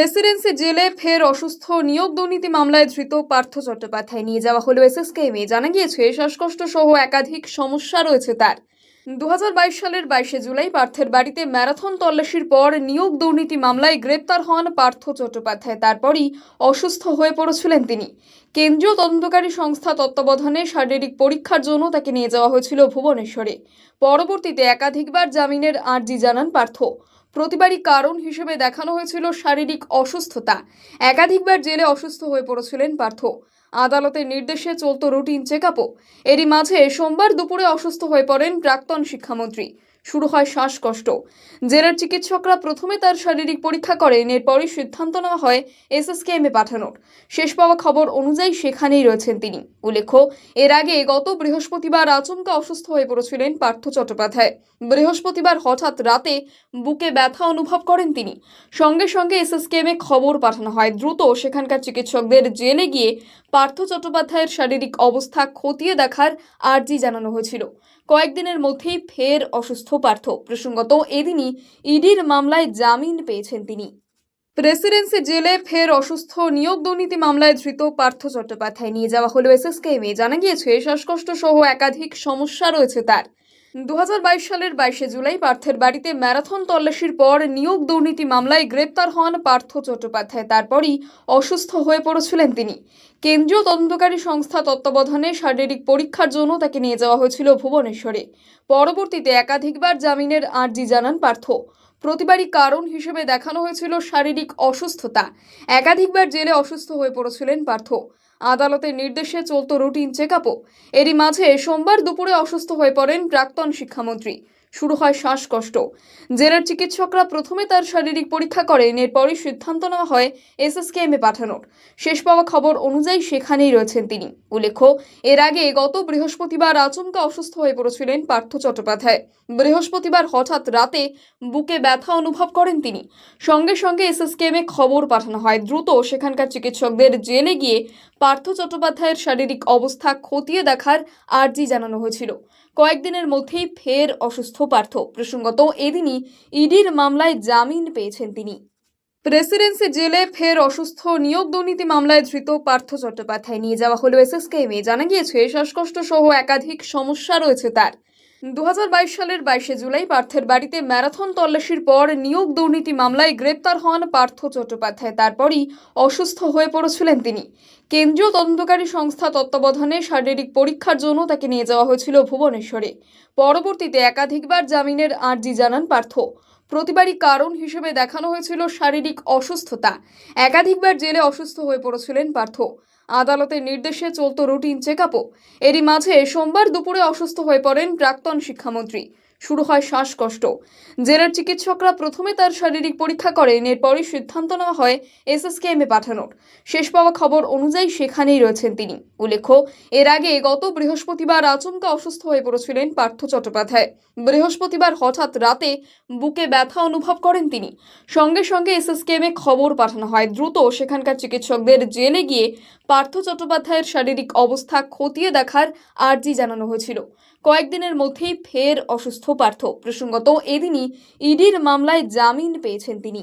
Residency জেলে ফের অসুস্থ নিয়োগ দুর্নীতি মামলায় ধৃত পার্থ চট্টোপাধ্যায়। নিয়ে যাওয়া হলো এসএসকেএমে জানা গিয়েছে শ্বাসকষ্ট সহ একাধিক সমস্যা রয়েছে তার। দু হাজার বাইশ সালের বাইশে জুলাই পার্থের বাড়িতে ম্যারাথন তল্লাশির পর নিয়োগ দুর্নীতি মামলায় গ্রেপ্তার হন পার্থ চট্টোপাধ্যায়। তারপরই অসুস্থ হয়ে পড়েছিলেন তিনি। কেন্দ্রীয় তদন্তকারী সংস্থা তত্ত্বাবধানে শারীরিক পরীক্ষার জন্য তাকে নিয়ে যাওয়া হয়েছিল ভুবনেশ্বরে। পরবর্তীতে একাধিকবার জামিনের আর্জি জানান পার্থ। প্রতিবারই কারণ হিসেবে দেখানো হয়েছিল শারীরিক অসুস্থতা। একাধিকবার জেলে অসুস্থ হয়ে পড়েছিলেন পার্থ। আদালতের নির্দেশে চলত রুটিন চেক আপও এরই মাঝে সোমবার দুপুরে অসুস্থ হয়ে পড়েন প্রাক্তন শিক্ষামন্ত্রী। শুরু হয় শ্বাসকষ্ট। জেলার চিকিৎসকরা প্রথমে তার শারীরিক পরীক্ষা করেন, এরপরই সিদ্ধান্ত নেওয়া হয় এসএসকেএমে পাঠানোর। শেষ পাওয়া খবর অনুযায়ী সেখানেই রয়েছেন তিনি। উল্লেখ্য, এর আগে গত বৃহস্পতিবার আচমকা অসুস্থ হয়ে পড়েছিলেন পার্থ চট্টোপাধ্যায়। বৃহস্পতিবার হঠাৎ রাতে বুকে ব্যথা অনুভব করেন তিনি। সঙ্গে সঙ্গে এসএসকেএমে খবর পাঠানো হয়। দ্রুত সেখানকার চিকিৎসকদের জেলে গিয়ে পার্থ চট্টোপাধ্যায়ের শারীরিক অবস্থা খতিয়ে দেখার আর্জি জানানো হয়েছিল। কয়েকদিনের মধ্যেই ফের অসুস্থ পার্থ। প্রসঙ্গত, এদিনই ইডির মামলায় জামিন পেয়েছেন তিনি। প্রেসিডেন্সি জেলে ফের অসুস্থ নিয়োগ দুর্নীতি মামলায় ধৃত পার্থ চট্টোপাধ্যায় নিয়ে যাওয়া হলো এসএসকেএমে। জানা গিয়েছে, শ্বাসকষ্ট সহ একাধিক সমস্যা রয়েছে তার। দু হাজার বাইশ সালের বাইশে জুলাই পার্থের বাড়িতে ম্যারাথন তল্লাশির পর নিয়োগ দুর্নীতি মামলায় গ্রেপ্তার হন পার্থ চট্টোপাধ্যায়। তারপরই অসুস্থ হয়ে পড়েছিলেন তিনি। কেন্দ্রীয় তদন্তকারী সংস্থা তত্ত্বাবধানে শারীরিক পরীক্ষার জন্য তাকে নিয়ে যাওয়া হয়েছিল ভুবনেশ্বরে। পরবর্তীতে একাধিকবার জামিনের আর্জি জানান পার্থ। প্রতিবারই কারণ হিসেবে দেখানো হয়েছিল শারীরিক অসুস্থতা। একাধিকবার জেলে অসুস্থ হয়ে পড়েছিলেন পার্থ। আদালতের নির্দেশে চলত রুটিন চেক আপও এরই মাঝে সোমবার দুপুরে অসুস্থ হয়ে পড়েন প্রাক্তন শিক্ষামন্ত্রী। শুরু হয় শ্বাসকষ্ট। জেলার চিকিৎসকরা প্রথমে তার শারীরিক পরীক্ষা করেন, এরপরই সিদ্ধান্ত নেওয়া হয় এসএসকেএমে পাঠানোর। শেষ পাওয়া খবর অনুযায়ী সেখানেই রয়েছেন তিনি। উল্লেখ্য, এর আগে গত বৃহস্পতিবার আচমকা অসুস্থ হয়ে পড়েছিলেন পার্থ চট্টোপাধ্যায়। বৃহস্পতিবার হঠাৎ রাতে বুকে ব্যথা অনুভব করেন তিনি। সঙ্গে সঙ্গে এসএসকেএমে খবর পাঠানো হয়। দ্রুত সেখানকার চিকিৎসকদের জেলে গিয়ে পার্থ চট্টোপাধ্যায়ের শারীরিক অবস্থা খতিয়ে দেখার আর্জি জানানো হয়েছিল। কয়েকদিনের মধ্যেই ফের অসুস্থ পার্থ। প্রসঙ্গত, এদিনই ইডির মামলায় জামিন পেয়েছেন তিনি। প্রেসিডেন্সি জেলে ফের অসুস্থ নিয়োগ দুর্নীতি মামলায় ধৃত পার্থ চট্টোপাধ্যায় নিয়ে যাওয়া হলো এসএসকেএমে। জানা গিয়েছে শ্বাসকষ্ট সহ একাধিক সমস্যা রয়েছে তার। দু হাজার বাইশ সালের বাইশে জুলাই পার্থের বাড়িতে ম্যারাথন তল্লাশির পর নিয়োগ দুর্নীতি মামলায় গ্রেপ্তার হন পার্থ চট্টোপাধ্যায়। তারপরই অসুস্থ হয়ে পড়েছিলেন তিনি। কেন্দ্রীয় তদন্তকারী সংস্থা তত্ত্বাবধানে শারীরিক পরীক্ষার জন্য তাকে নিয়ে যাওয়া হয়েছিল ভুবনেশ্বরে। পরবর্তীতে একাধিকবার জামিনের আর্জি জানান পার্থ। প্রতিবারই কারণ হিসেবে দেখানো হয়েছিল শারীরিক অসুস্থতা। একাধিকবার জেলে অসুস্থ হয়ে পড়েছিলেন পার্থ। আদালতের নির্দেশে চলত রুটিন চেক আপও এরই মাঝে সোমবার দুপুরে অসুস্থ হয়ে পড়েন প্রাক্তন শিক্ষামন্ত্রী। শুরু হয় শ্বাসকষ্ট। জেলার চিকিৎসকরা প্রথমে তার শারীরিক পরীক্ষা করেন, এরপরই সিদ্ধান্ত নেওয়া হয় এসএসকেএমে পাঠানোর। শেষ পাওয়া খবর অনুযায়ী সেখানেই রয়েছেন তিনি। উল্লেখ্য, এর আগে গত বৃহস্পতিবার আচমকা অসুস্থ হয়ে পড়েছিলেন পার্থ চট্টোপাধ্যায়। বৃহস্পতিবার হঠাৎ রাতে বুকে ব্যথা অনুভব করেন তিনি। সঙ্গে সঙ্গে এসএসকেএমে খবর পাঠানো হয়। দ্রুত সেখানকার চিকিৎসকদের জেলে গিয়ে পার্থ চট্টোপাধ্যায়ের শারীরিক অবস্থা খতিয়ে দেখার আর্জি জানানো হয়েছিল। কয়েকদিনের মধ্যেই ফের অসুস্থ পার্থ। প্রসঙ্গত এদিনই ইডির মামলায় জামিন পেয়েছেন তিনি।